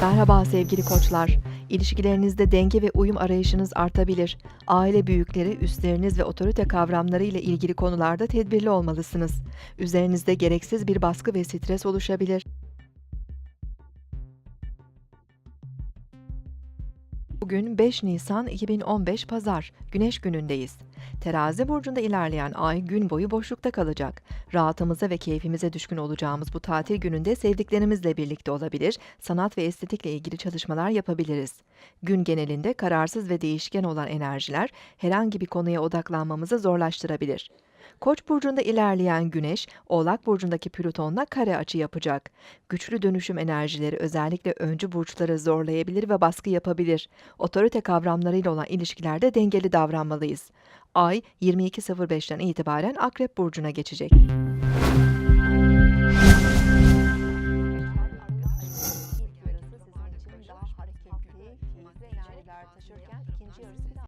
Merhaba sevgili koçlar. İlişkilerinizde denge ve uyum arayışınız artabilir. Aile büyükleri, üstleriniz ve otorite kavramları ile ilgili konularda tedbirli olmalısınız. Üzerinizde gereksiz bir baskı ve stres oluşabilir. Bugün 5 Nisan 2015 Pazar, Güneş günündeyiz. Terazi burcunda ilerleyen ay gün boyu boşlukta kalacak. Rahatımıza ve keyfimize düşkün olacağımız bu tatil gününde sevdiklerimizle birlikte olabilir, sanat ve estetikle ilgili çalışmalar yapabiliriz. Gün genelinde kararsız ve değişken olan enerjiler herhangi bir konuya odaklanmamızı zorlaştırabilir. Koç burcunda ilerleyen Güneş, Oğlak burcundaki Plüton'la kare açı yapacak. Güçlü dönüşüm enerjileri özellikle öncü burçları zorlayabilir ve baskı yapabilir. Otorite kavramlarıyla olan ilişkilerde dengeli davranmalıyız. Ay 22.05'ten itibaren Akrep burcuna geçecek.